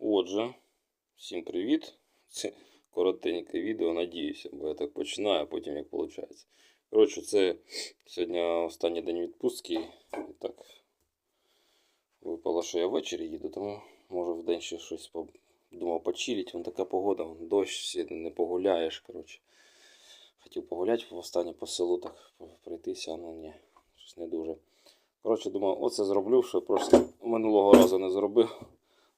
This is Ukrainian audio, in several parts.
Отже, всім привіт. Це коротеньке відео, надіюся, бо я так починаю, а потім як виходить. Коротше, це сьогодні останній день відпустки. І так випало, що я ввечері їду, тому може в день ще щось по- думав почилить. Вон така погода, вон дощ, не погуляєш. Коротше. Хотів погуляти востаннє по селу, так пройтися, але ні, щось не дуже. Коротше, думав, оце зроблю, що просто минулого разу не зробив.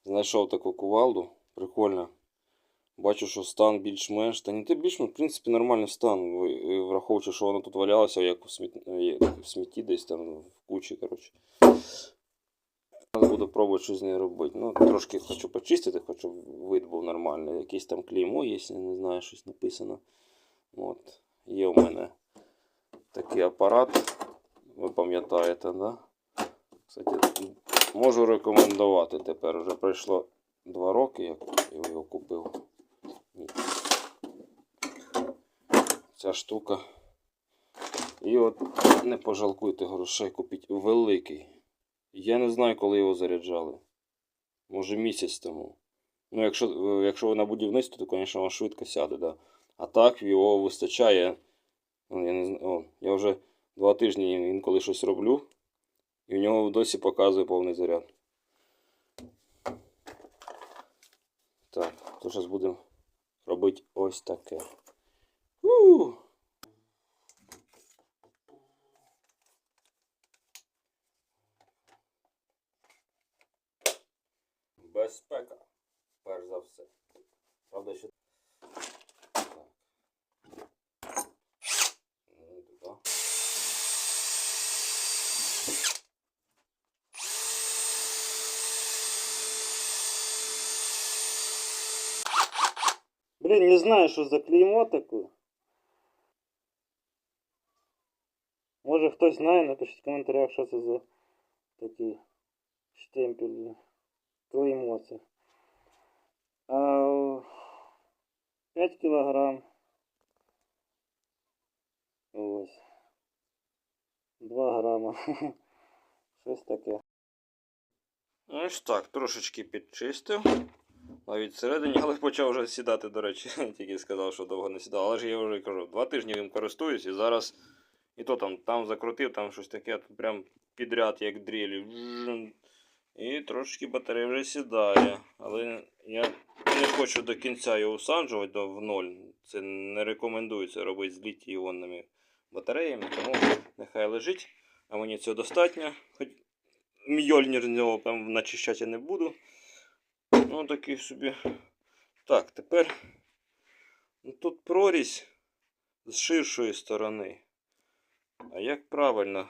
Знайшов таку кувалду, прикольно. Бачу, що стан більш-менш. Та не те більш-менш, в принципі, нормальний стан. Враховуючи, що воно тут валялося, як в сміт... в смітті десь там в кучі, коротше. Зараз буду пробувати щось з нею робити. Ну, трошки хочу почистити, хочу вид був нормальний. Якийсь там клеймо є, не знаю, щось написано. От. Є у мене такий апарат. Ви пам'ятаєте, да? Кстати, можу рекомендувати тепер. Вже пройшло два роки, як я його купив. Ні. Ця штука. І от не пожалкуйте грошей, купіть великий. Я не знаю, коли його заряджали. Може місяць тому. Ну, якщо, якщо ви на будівництві, то, звісно, воно швидко сяде, да. А так його вистачає. Ну, я, не знаю, о, я вже два тижні інколи щось роблю. І в нього досі показує повний заряд. Так, то зараз будемо робити ось таке. У! Безпека. Перш за все. Правда, що. Блін, не знаю, що за клеймо таке. Може хтось знає, напишіть в коментарях, що це за такий штемпель. Клеймо це. 5 кілограм. Ось. 2 грама. Щось таке. Ось так, трошечки підчистив. Навіть всередині, але почав вже сідати, до речі. Тільки сказав, що довго не сідав. Але ж я вже кажу, два тижні ним користуюсь і зараз. І то там, там закрутив, там щось таке, прям підряд, як дрілі. І трошечки батарея вже сідає. Але я не хочу до кінця його всаджувати в ноль. Це не рекомендується робити з літій іонними батареями, тому нехай лежить. А мені цього достатньо. Хоч мйольнір з нього там начищати не буду. Ну, такий собі. Так, тепер ну, тут прорізь з ширшої сторони. А як правильно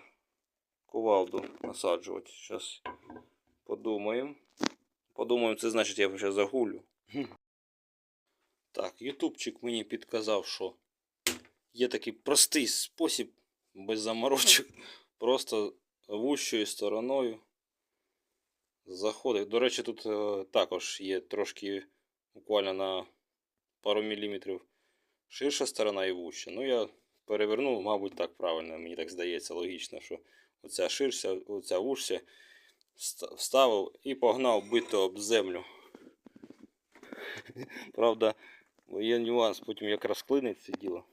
кувалду насаджувати? Зараз подумаємо. Подумаємо, це значить я вже загулю. Так, ютубчик мені підказав, що є такий простий спосіб без заморочок. Просто вущою стороною заходить. До речі, тут е, також є трошки буквально на пару міліметрів ширша сторона і вуща. Ну, я перевернув, мабуть, так правильно, мені так здається, логічно, що оця ширша, оця вуща вставив і погнав бито об землю. Правда, є нюанс, потім якраз клинить це діло.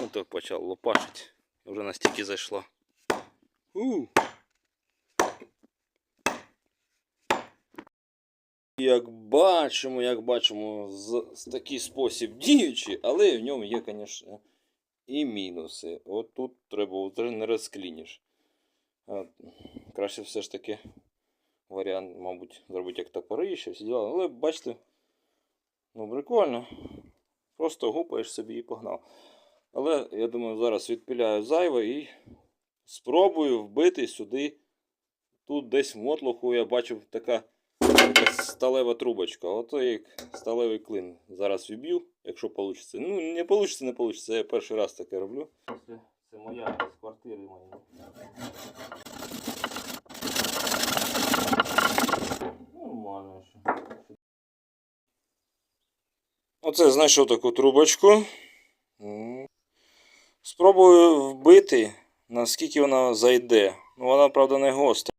Ну, то почав лопашити. Вже настільки зайшло. У. Як бачимо, як бачимо, з, з такий спосіб діючий, але в ньому є, звісно, і мінуси. От тут треба не розклініш. Краще все ж таки варіант, мабуть, зробити як топорище, всі діла. Але бачите, ну прикольно. Просто гупаєш собі і погнав. Але я думаю, зараз відпиляю зайве і спробую вбити сюди. Тут десь в мотлуху я бачив така сталева трубочка. Ото як сталевий клин. Зараз вб'ю, якщо вийде. Ну, не вийде, не вийде. Я перший раз таке роблю. Це, це моя з квартири моєї. Нормально ще. Оце знайшов таку трубочку. Спробую вбити, наскільки вона зайде. Ну, вона, правда, не гостра.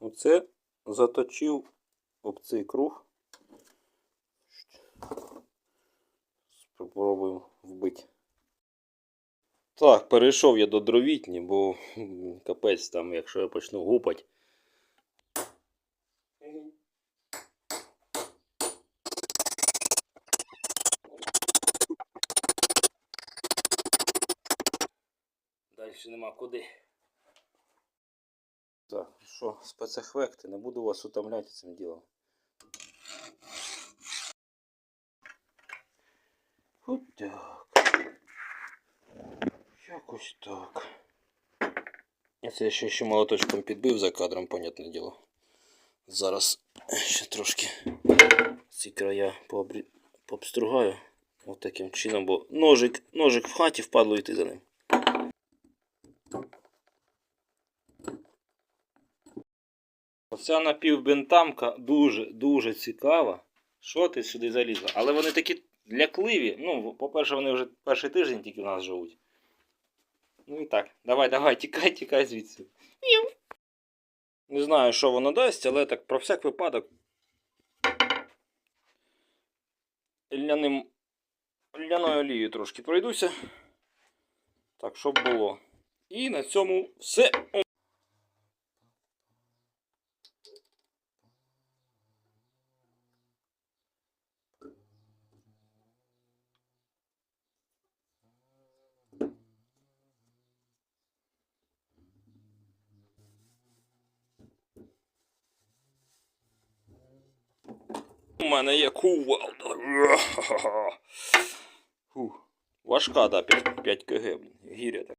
Оце заточив об цей круг. Спробуємо вбити. Так, перейшов я до дровітні, бо капець там, якщо я почну гупати. Далі нема куди. Так, що, спецефекти, не буду вас утомляти цим ділом. От так. Якось так. Я це ще, ще молоточком підбив за кадром, понятне діло. Зараз ще трошки ці края пообрі... пообстругаю. От таким чином, бо ножик, ножик в хаті впадло йти за ним. Оця напівбентамка дуже дуже цікава. Що ти сюди залізла? Але вони такі лякливі. Ну, по-перше, вони вже перший тиждень тільки в нас живуть. Ну і так, давай, давай, тікай, тікай звідси. Не знаю, що воно дасть, але так про всяк випадок. Ляним... Ляною олією трошки пройдуся. Так, щоб було. І на цьому все. У мене є кувалда. Важка, да, 5, 5 кг. Гіря так.